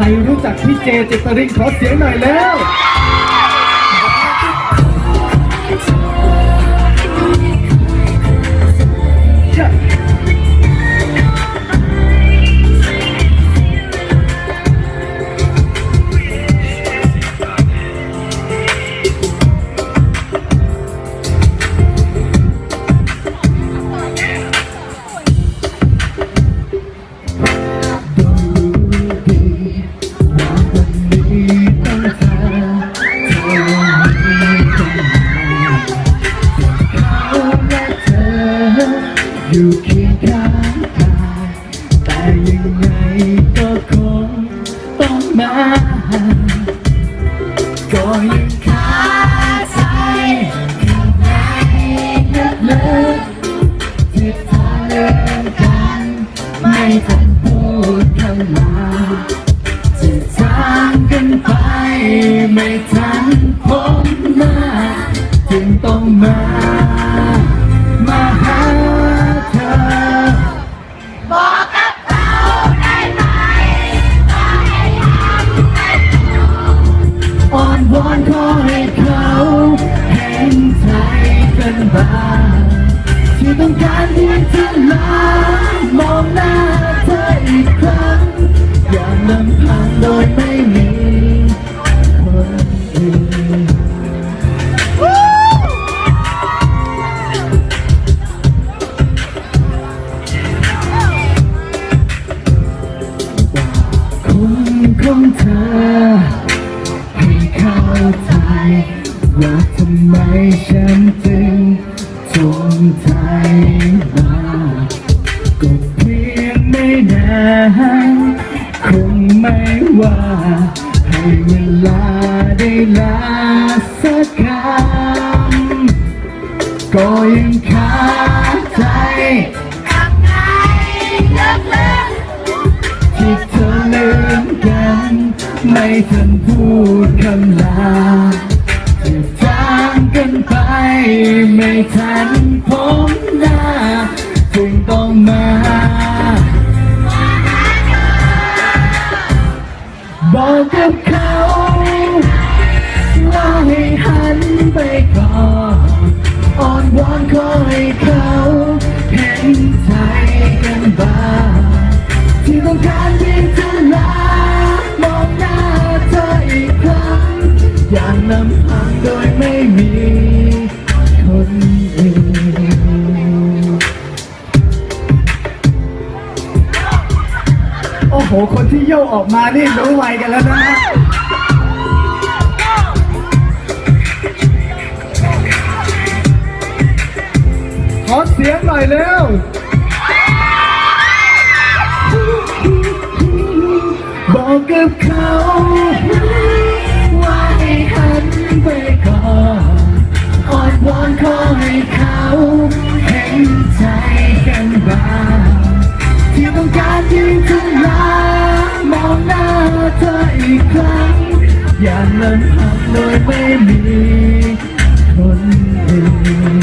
รรู้จักพี่เจเจตรินขอเสียงหน่อยแล้ว อยู่เคียงข้างกายแต่ยังไงก็คงต้องมาก็ยังคาใจข้างในลึกๆที่ทอเลือนกัน ไม่ทันพูดคำลาจะจางกันไปไม่ทันพบ อ ได้ลาสักคำก็ยังคาใจกับไงลึกที่เธอลืมกัน ไม่ทันพูดคำลาจะจางกันไป ไม่ทันพบหน้าจึงต้องมาบอกกับ อย่างลำพังโดยไม่มีคนอื่นโอ้โห คนที่โยกออกมานี่รู้ไวกันแล้วนะขอเสียงหน่อยเร็วบอกกับเขา อย่างลำพังโดยไม่มีคนอื่น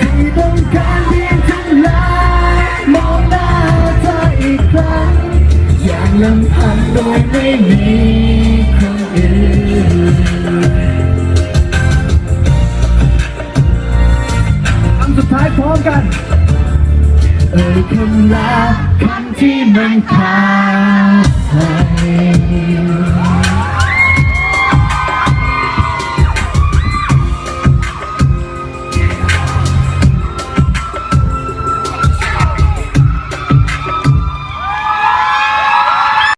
ที่ต้องการเพียงเธอลามองหน้าเธออีกครั้งอย่างลำพังโดยไม่มี กันเอ่ยคำลาคำที่มันขาด